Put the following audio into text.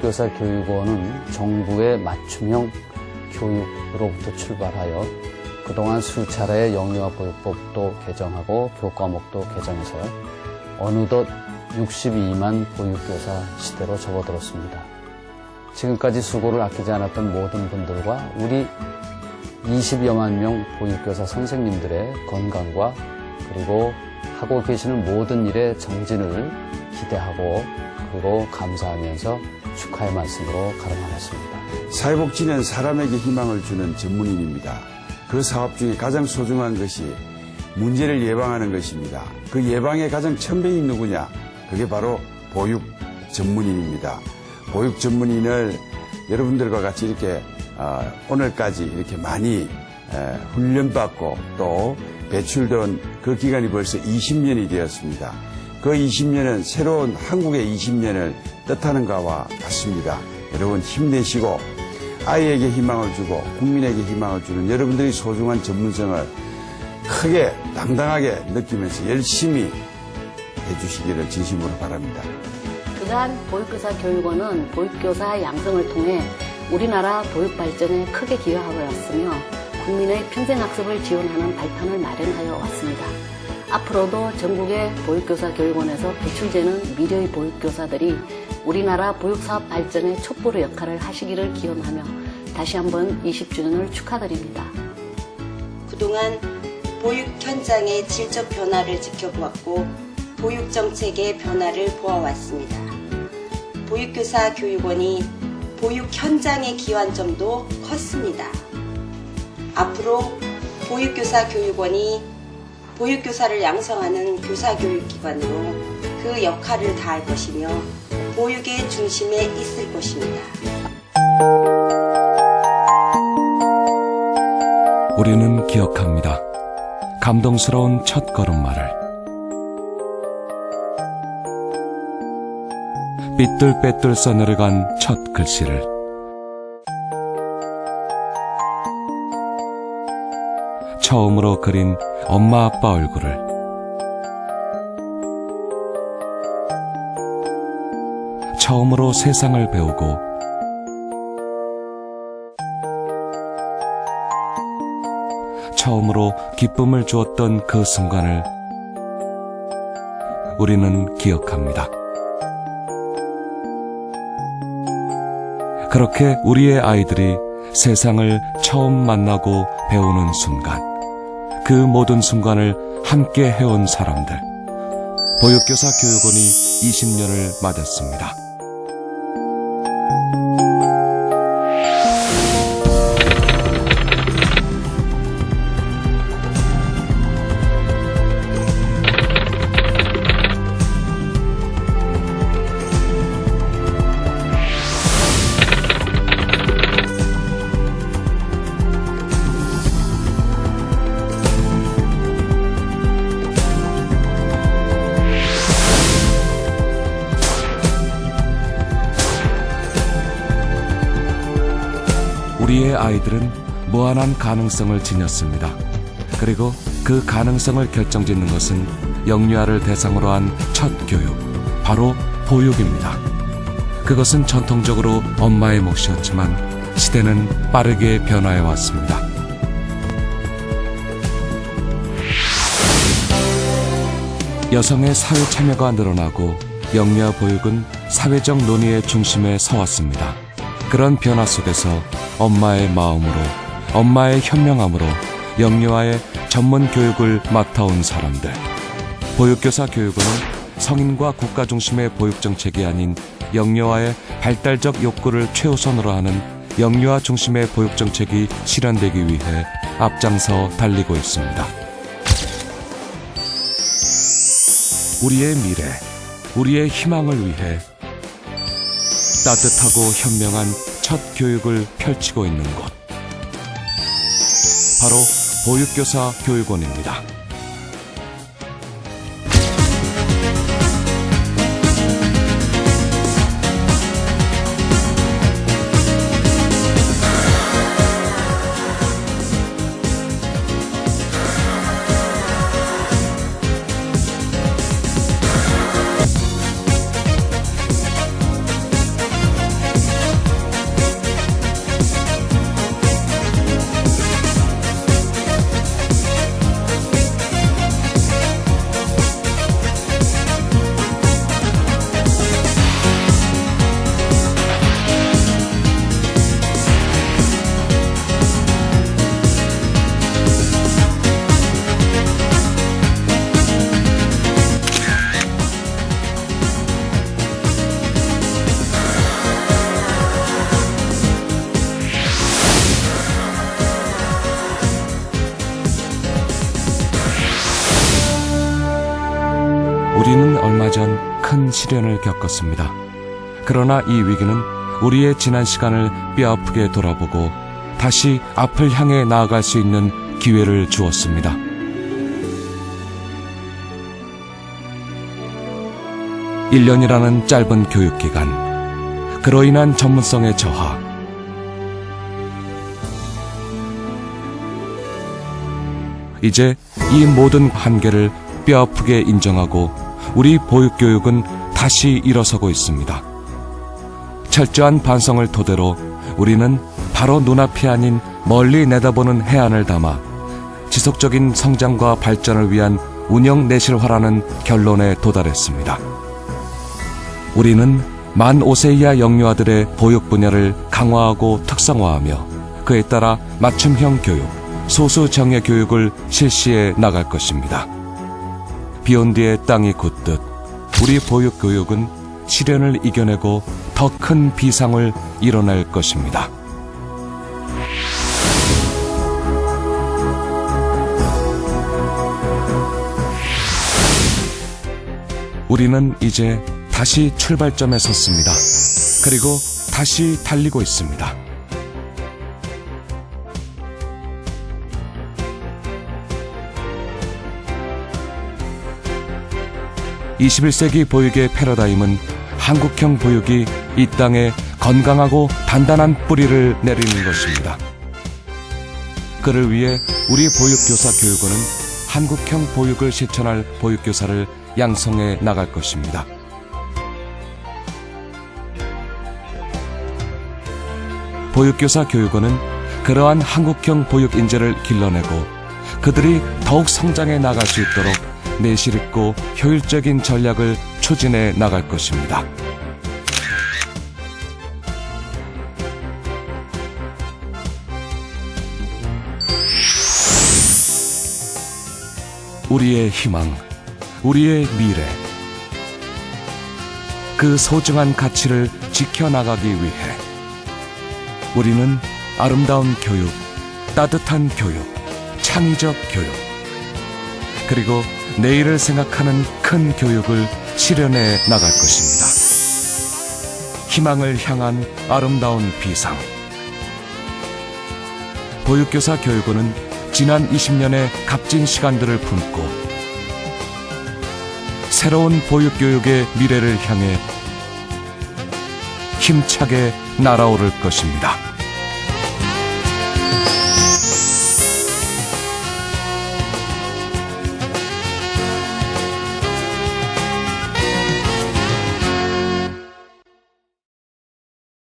보육교사 교육원은 정부의 맞춤형 교육으로부터 출발하여 그동안 수차례 영유아 보육법도 개정하고 교과목도 개정해서 어느덧 62만 보육교사 시대로 접어들었습니다. 지금까지 수고를 아끼지 않았던 모든 분들과 우리 20여만 명 보육교사 선생님들의 건강과 그리고 하고 계시는 모든 일의 정진을 기대하고 그리고 감사하면서 축하의 말씀으로 가름하겠습니다. 사회복지는 사람에게 희망을 주는 전문인입니다. 그 사업 중에 가장 소중한 것이 문제를 예방하는 것입니다. 그 예방의 가장 천명이 누구냐? 그게 바로 보육 전문인입니다. 보육 전문인을 여러분들과 같이 이렇게 어, 오늘까지 이렇게 많이 에, 훈련받고 또 배출된 그 기간이 벌써 20년이 되었습니다. 그 20년은 새로운 한국의 20년을 뜻하는 것과 같습니다. 여러분 힘내시고 아이에게 희망을 주고 국민에게 희망을 주는 여러분들의 소중한 전문성을 크게 당당하게 느끼면서 열심히 해주시기를 진심으로 바랍니다. 그간 보육교사 교육원은 보육교사 양성을 통해 우리나라 보육 발전에 크게 기여하고 왔으며 국민의 평생 학습을 지원하는 발판을 마련하여 왔습니다. 앞으로도 전국의 보육교사 교육원에서 배출되는 미래의 보육교사들이 우리나라 보육사업 발전의 촛불의 역할을 하시기를 기원하며 다시 한번 20주년을 축하드립니다. 그동안 보육 현장의 질적 변화를 지켜보았고 보육 정책의 변화를 보아왔습니다. 보육교사 교육원이 보육 현장에 기여한 점도 컸습니다. 앞으로 보육교사 교육원이 보육교사를 양성하는 교사교육기관으로 그 역할을 다할 것이며 보육의 중심에 있을 것입니다. 우리는 기억합니다. 감동스러운 첫 걸음마를. 삐뚤빼뚤 써내려간 첫 글씨를. 처음으로 그린 엄마 아빠 얼굴을. 처음으로 세상을 배우고 처음으로 기쁨을 주었던 그 순간을 우리는 기억합니다. 그렇게 우리의 아이들이 세상을 처음 만나고 배우는 순간, 그 모든 순간을 함께 해온 사람들, 보육교사 교육원이 20년을 맞았습니다. 우리의 아이들은 무한한 가능성을 지녔습니다. 그리고 그 가능성을 결정짓는 것은 영유아를 대상으로 한 첫 교육, 바로 보육입니다. 그것은 전통적으로 엄마의 몫이었지만 시대는 빠르게 변화해 왔습니다. 여성의 사회 참여가 늘어나고 영유아 보육은 사회적 논의의 중심에 서왔습니다. 그런 변화 속에서 엄마의 마음으로, 엄마의 현명함으로 영유아의 전문 교육을 맡아온 사람들. 보육교사 교육원은 성인과 국가 중심의 보육 정책이 아닌 영유아의 발달적 욕구를 최우선으로 하는 영유아 중심의 보육 정책이 실현되기 위해 앞장서 달리고 있습니다. 우리의 미래, 우리의 희망을 위해 따뜻하고 현명한 첫 교육을 펼치고 있는 곳. 바로 보육교사 교육원입니다. 얼마 전 큰 시련을 겪었습니다. 그러나 이 위기는 우리의 지난 시간을 뼈아프게 돌아보고 다시 앞을 향해 나아갈 수 있는 기회를 주었습니다. 일년이라는 짧은 교육 기간, 그로 인한 전문성의 저하, 이제 이 모든 한계를 뼈아프게 인정하고 우리 보육교육은 다시 일어서고 있습니다. 철저한 반성을 토대로 우리는 바로 눈앞이 아닌 멀리 내다보는 해안을 담아 지속적인 성장과 발전을 위한 운영 내실화라는 결론에 도달했습니다. 우리는 만 5세 이하 영유아들의 보육 분야를 강화하고 특성화하며 그에 따라 맞춤형 교육, 소수 정예 교육을 실시해 나갈 것입니다. 비온 뒤에 땅이 굳듯 우리 보육 교육은 시련을 이겨내고 더 큰 비상을 이뤄낼 것입니다. 우리는 이제 다시 출발점에 섰습니다. 그리고 다시 달리고 있습니다. 21세기 보육의 패러다임은 한국형 보육이 이 땅에 건강하고 단단한 뿌리를 내리는 것입니다. 그를 위해 우리 보육교사 교육원은 한국형 보육을 실천할 보육교사를 양성해 나갈 것입니다. 보육교사 교육원은 그러한 한국형 보육 인재를 길러내고 그들이 더욱 성장해 나갈 수 있도록 내실 있고 효율적인 전략을 추진해 나갈 것입니다. 우리의 희망, 우리의 미래, 그 소중한 가치를 지켜나가기 위해 우리는 아름다운 교육, 따뜻한 교육, 창의적 교육, 그리고 내일을 생각하는 큰 교육을 실현해 나갈 것입니다. 희망을 향한 아름다운 비상. 보육교사 교육원은 지난 20년의 값진 시간들을 품고 새로운 보육교육의 미래를 향해 힘차게 날아오를 것입니다.